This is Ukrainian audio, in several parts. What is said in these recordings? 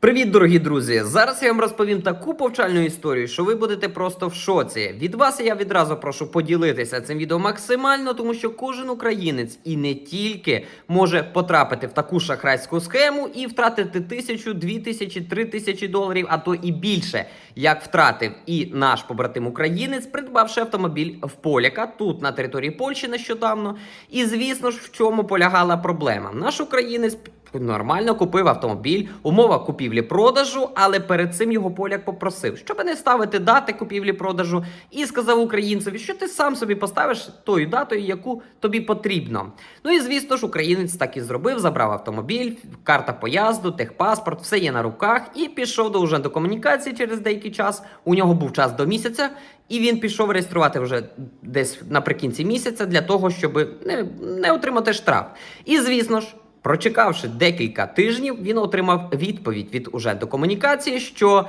Привіт, дорогі друзі! Зараз я вам розповім таку повчальну історію, що ви будете просто в шоці. Від вас я відразу прошу поділитися цим відео максимально, тому що кожен українець і не тільки може потрапити в таку шахрайську схему і втратити тисячу, дві тисячі, три тисячі доларів, а то і більше, як втратив і наш побратим українець, придбавши автомобіль в Поляка тут на території Польщі нещодавно. І звісно ж, в чому полягала проблема? Наш українець. Нормально купив автомобіль, умова купівлі-продажу, але перед цим його поляк попросив, щоб не ставити дати купівлі-продажу, і сказав українцеві, що ти сам собі поставиш тою датою, яку тобі потрібно. Ну і звісно ж, українець так і зробив, забрав автомобіль, карта поїзду, техпаспорт, все є на руках, і пішов до уже до комунікації через деякий час. У нього був час до місяця, і він пішов реєструвати вже десь наприкінці місяця для того, щоб не, не отримати штраф. І звісно ж. Прочекавши декілька тижнів, він отримав відповідь від Уженту комунікації, що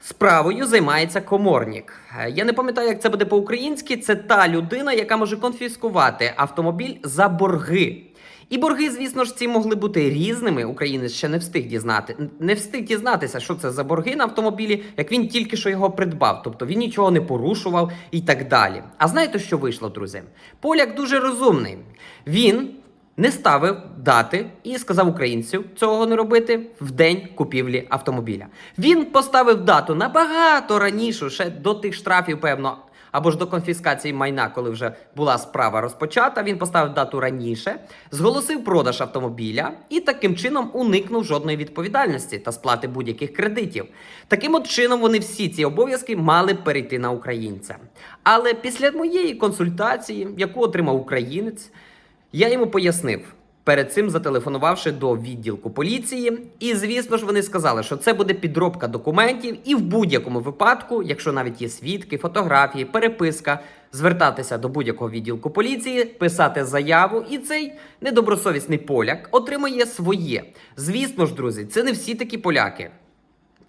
справою займається коморник. Е, Я не пам'ятаю, як це буде по-українськи. Це та людина, яка може конфіскувати автомобіль за борги. І борги, звісно ж, ці могли бути різними. Українець ще не встиг дізнати, не встиг дізнатися, що це за борги на автомобілі, як він тільки що його придбав. Тобто він нічого не порушував і так далі. А знаєте, що вийшло, друзі? Поляк дуже розумний. Він не ставив дати і сказав українцю цього не робити в день купівлі автомобіля. Він поставив дату набагато раніше, ще до тих штрафів, певно. Або ж до конфіскації майна, коли вже була справа розпочата, він поставив дату раніше, зголосив продаж автомобіля і таким чином уникнув жодної відповідальності та сплати будь-яких кредитів. Таким от чином вони всі ці обов'язки мали перейти на українця. Але після моєї консультації, яку отримав українець, я йому пояснив. Перед цим зателефонувавши до відділку поліції, і звісно ж вони сказали, що це буде підробка документів, і в будь-якому випадку, якщо навіть є свідки, фотографії, переписка, звертатися до будь-якого відділку поліції, писати заяву, і цей недобросовісний поляк отримає своє. Звісно ж, друзі, це не всі такі поляки.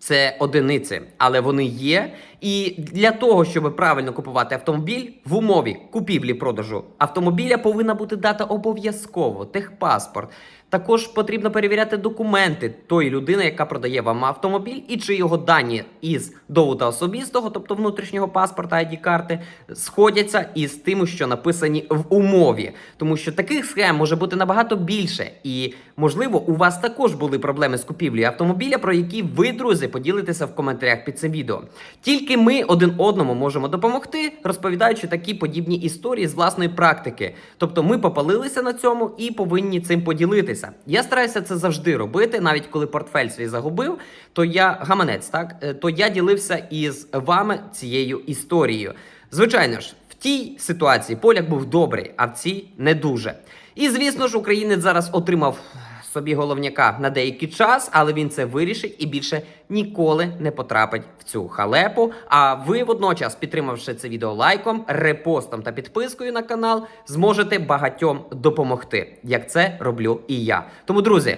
Це одиниці, але вони є. І для того, щоб правильно купувати автомобіль, в умові купівлі-продажу автомобіля повинна бути дата обов'язково, техпаспорт. Також потрібно перевіряти документи тої людини, яка продає вам автомобіль, і чи його дані із довода особистого, тобто внутрішнього паспорта id карти, сходяться із тим, що написані в умові. Тому що таких схем може бути набагато більше. І можливо, у вас також були проблеми з купівлею автомобіля, про які ви, друзі, поділитеся в коментарях під цим відео. Тільки ми один одному можемо допомогти, розповідаючи такі подібні історії з власної практики. Тобто ми попалилися на цьому і повинні цим поділитися. Я стараюся це завжди робити, навіть коли портфель свій загубив, то я гаманець, так Е, то я ділився із вами цією історією. Звичайно ж, в тій ситуації поляк був добрий, а в цій не дуже. І звісно ж, українець зараз отримав собі головняка на деякий час, але він це вирішить і більше ніколи не потрапить в цю халепу. А ви водночас, підтримавши це відео лайком, репостом та підпискою на канал, зможете багатьом допомогти, як це роблю і я. Тому, друзі.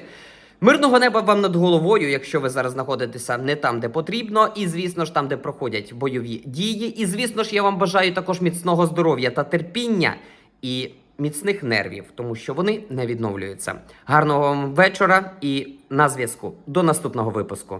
Мирного неба вам над головою, якщо ви зараз знаходитеся не там, де потрібно, і звісно ж там, де проходять бойові дії. І звісно ж, я вам бажаю також міцного здоров'я та терпіння і міцних нервів, тому що вони не відновлюються. Гарного вам вечора і на зв'язку. До наступного випуску.